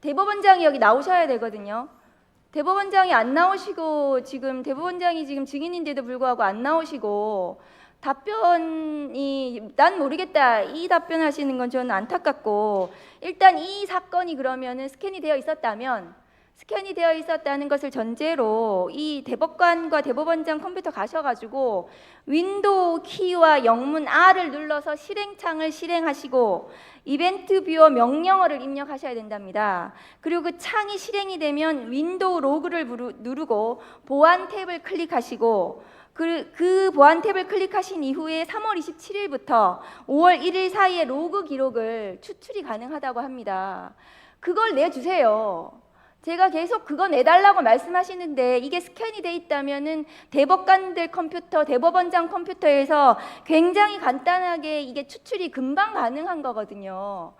대법원장이 여기 나오셔야 되거든요. 대법원장이 안 나오시고 지금 대법원장이 지금 증인인데도 불구하고 안 나오시고 답변이 난 모르겠다 이 답변하시는 건 저는 안타깝고 일단 이 사건이 그러면은 스캔이 되어 있었다면 스캔이 되어 있었다는 것을 전제로 이 대법관과 대법원장 컴퓨터 가셔가지고 윈도우 키와 영문 R을 눌러서 실행창을 실행하시고 이벤트 뷰어 명령어를 입력하셔야 된답니다. 그리고 그 창이 실행이 되면 윈도우 로그를 누르고 보안 탭을 클릭하시고 그, 그 보안 탭을 클릭하신 이후에 3월 27일부터 5월 1일 사이에 로그 기록을 추출이 가능하다고 합니다. 그걸 내주세요. 제가 계속 그거 내달라고 말씀하시는데 이게 스캔이 돼 있다면은 대법관들 컴퓨터, 대법원장 컴퓨터에서 굉장히 간단하게 이게 추출이 금방 가능한 거거든요.